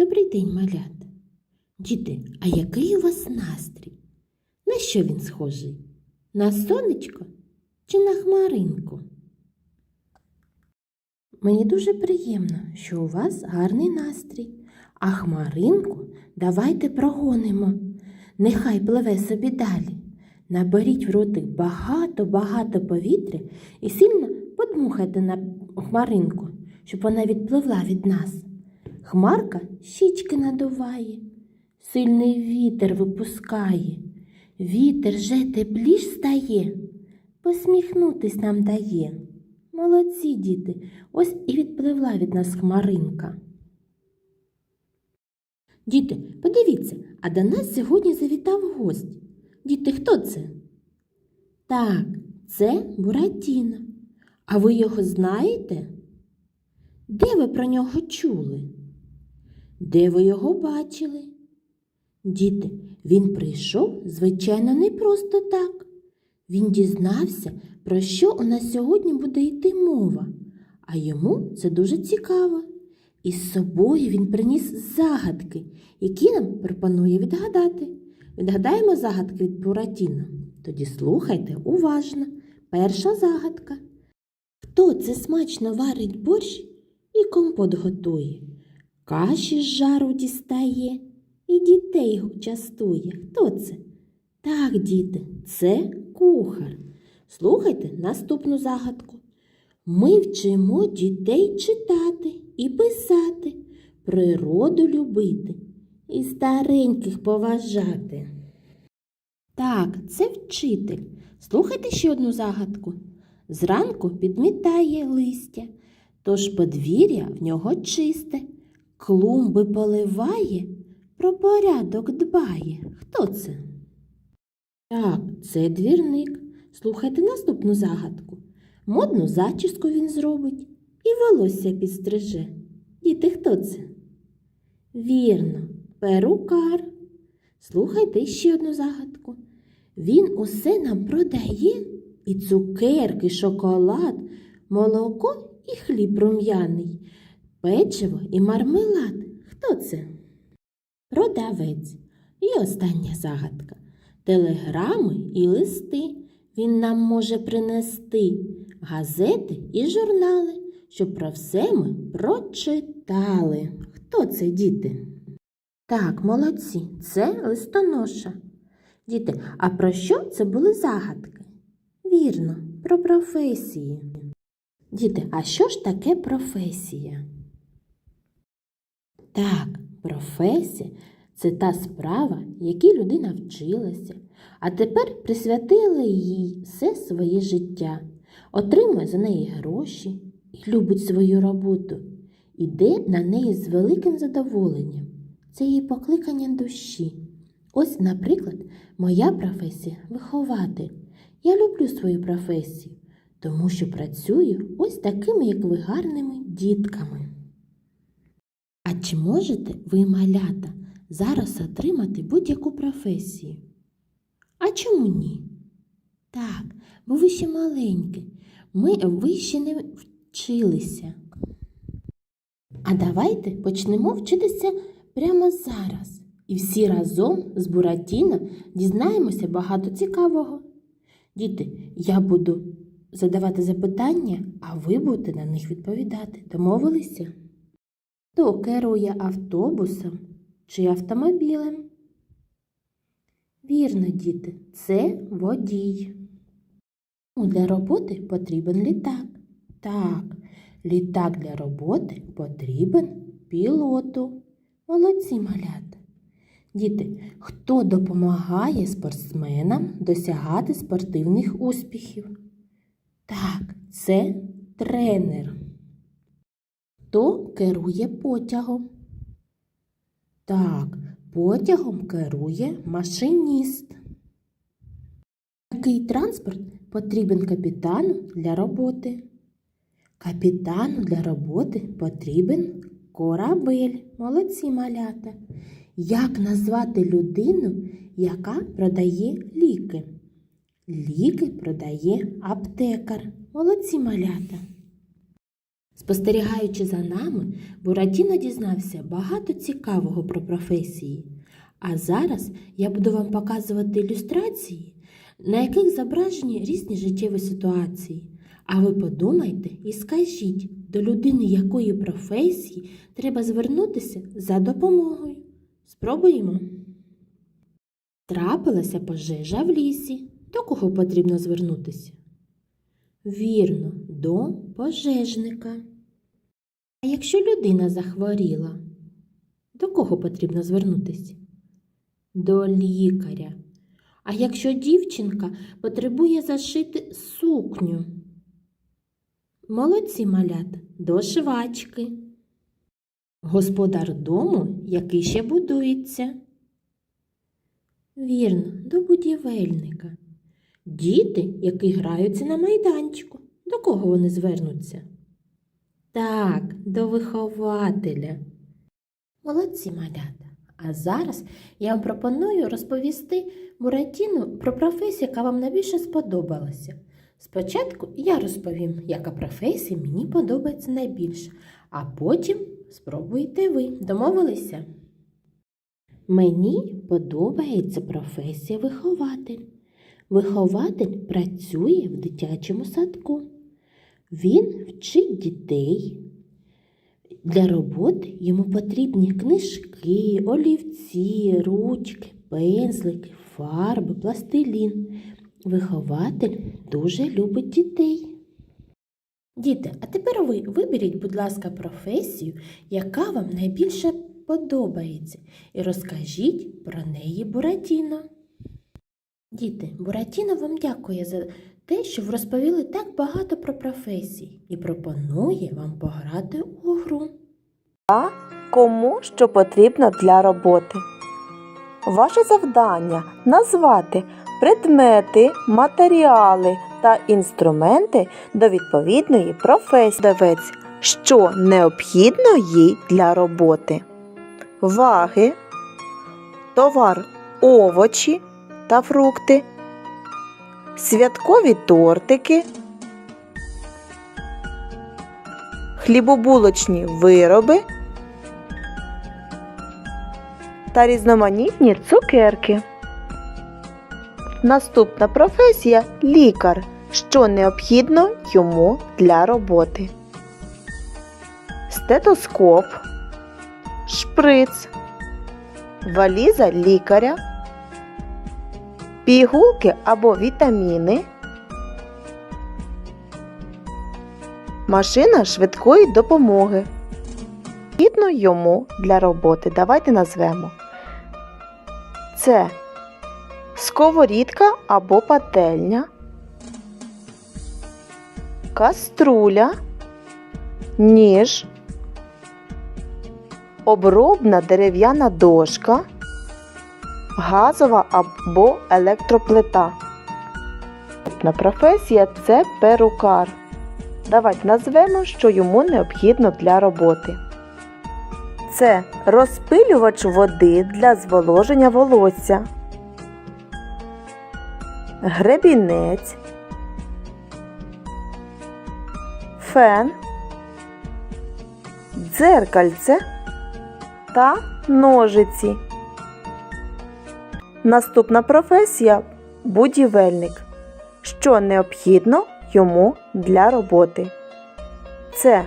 Добрий день, малята. Діти, а який у вас настрій? На що він схожий? На сонечко чи на хмаринку? Мені дуже приємно, що у вас гарний настрій, а хмаринку давайте прогонимо. Нехай пливе собі далі. Наберіть в ротик багато-багато повітря і сильно подмухайте на хмаринку, щоб вона відпливла від нас. Хмарка щічки надуває, сильний вітер випускає. Вітер же тепліш стає, посміхнутись нам дає. Молодці, діти, ось і відпливла від нас хмаринка. Діти, подивіться, а до нас сьогодні завітав гость. Діти, хто це? Так, це Буратіно. А ви його знаєте? Де ви про нього чули? Де ви його бачили? Діти, він прийшов, звичайно, не просто так. Він дізнався, про що у нас сьогодні буде йти мова, а йому це дуже цікаво. І з собою він приніс загадки, які нам пропонує відгадати. Відгадаємо загадки від Буратіно. Тоді слухайте уважно. Перша загадка. Хто це смачно варить борщ і компот готує? Каші з жару дістає і дітей частує. Хто це? Так, діти, це кухар. Слухайте наступну загадку. Ми вчимо дітей читати і писати, природу любити і стареньких поважати. Так, це вчитель. Слухайте ще одну загадку. Зранку підмітає листя, тож подвір'я в нього чисте, клумби поливає, про порядок дбає. Хто це? Так, це двірник. Слухайте наступну загадку. Модну зачіску він зробить і волосся підстриже. Діти, хто це? Вірно, перукар. Слухайте ще одну загадку. Він усе нам продає і цукерки, шоколад, молоко і хліб рум'яний, печиво і мармелад. Хто це? Продавець. І остання загадка. Телеграми і листи він нам може принести, газети і журнали, щоб про все ми прочитали. Хто це, діти? Так, молодці, це листоноша. Діти, а про що це були загадки? Вірно, про професії. Діти, а що ж таке професія? Так, професія це та справа, якій людина вчилася, а тепер присвятила їй все своє життя, отримує за неї гроші і любить свою роботу, іде на неї з великим задоволенням. Це її покликання душі. Ось, наприклад, моя професія вихователь. Я люблю свою професію, тому що працюю ось такими, як ви, гарними дітками. А чи можете ви, малята, зараз отримати будь-яку професію? А чому ні? Так, бо ви ще маленькі, ми ви ще не вчилися. А давайте почнемо вчитися прямо зараз. І всі разом з Буратіно дізнаємося багато цікавого. Діти, я буду задавати запитання, а ви будете на них відповідати. Домовилися? Хто керує автобусом чи автомобілем? Вірно, діти, це водій. Кому Для роботи потрібен літак. Так, літак для роботи потрібен пілоту. Молодці малята. Діти, хто допомагає спортсменам досягати спортивних успіхів? Так, це тренер. Хто керує потягом? Так, потягом керує машиніст. Який транспорт потрібен капітану для роботи? Капітану для роботи потрібен корабель. Молодці малята. Як назвати людину, яка продає ліки? Ліки продає аптекар. Молодці малята. Спостерігаючи за нами, Буратіно дізнався багато цікавого про професії. А зараз я буду вам показувати ілюстрації, на яких зображені різні життєві ситуації. А ви подумайте і скажіть, до людини якої професії треба звернутися за допомогою. Спробуємо. Трапилася пожежа в лісі. До кого потрібно звернутися? Вірно, до пожежника. А якщо людина захворіла, до кого потрібно звернутися? До лікаря. А якщо дівчинка потребує зашити сукню? Молодці малята до швачки. Господар дому, який ще будується. Вірно, до будівельника. Діти, які граються на майданчику, до кого вони звернуться? Так, до вихователя. Молодці малята. А зараз я вам пропоную розповісти Буратіну про професію, яка вам найбільше сподобалася. Спочатку я розповім, яка професія мені подобається найбільше, а потім спробуйте ви. Домовилися? Мені подобається професія вихователь. Вихователь працює в дитячому садку. Він вчить дітей. Для роботи йому потрібні книжки, олівці, ручки, пензлики, фарби, пластилін. Вихователь дуже любить дітей. Діти, а тепер ви виберіть, будь ласка, професію, яка вам найбільше подобається, і розкажіть про неї Буратіно. Діти, Буратіно вам дякує за те, що ви розповіли так багато про професії і пропонує вам пограти у гру. Кому що потрібно для роботи. Ваше завдання назвати предмети, матеріали та інструменти до відповідної професії. Давець, що необхідно їй для роботи. Ваги, товар, овочі та фрукти, святкові тортики, хлібобулочні вироби та різноманітні цукерки. Наступна професія лікар, що необхідно йому для роботи. Стетоскоп, шприц, валіза лікаря, пігулки або вітаміни, машина швидкої допомоги. Необхідно йому для роботи. Давайте назвемо. Це сковорідка або пательня, каструля, ніж, обробна дерев'яна дошка, газова або електроплита. Наступна професія це перукар. Давайте назвемо, що йому необхідно для роботи. Це розпилювач води для зволоження волосся, гребінець, фен, дзеркальце та ножиці. Наступна професія будівельник. Що необхідно йому для роботи? Це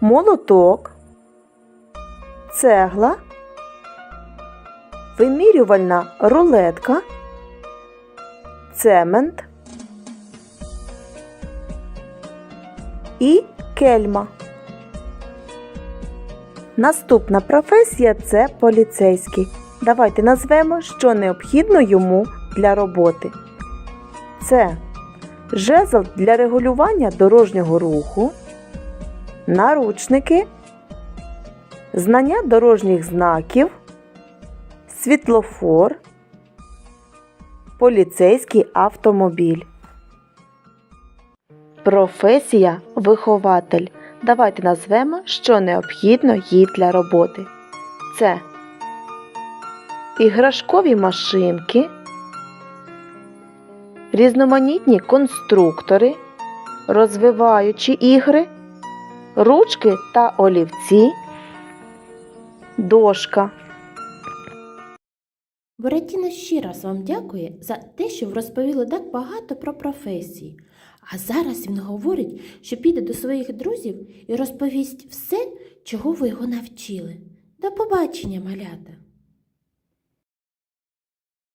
молоток цегла, вимірювальна рулетка, цемент і кельма. Наступна професія це поліцейський. Давайте назвемо, що необхідно йому для роботи. Це жезл для регулювання дорожнього руху, наручники знання дорожніх знаків, світлофор, поліцейський автомобіль. Професія вихователь. Давайте назвемо, що необхідно їй для роботи. Це іграшкові машинки, різноманітні конструктори, розвиваючі ігри ручки та олівці, дошка. Буратіно ще раз вам дякує за те, що ви розповіли так багато про професії. А зараз він говорить, що піде до своїх друзів і розповість все, чого ви його навчили. До побачення, малята!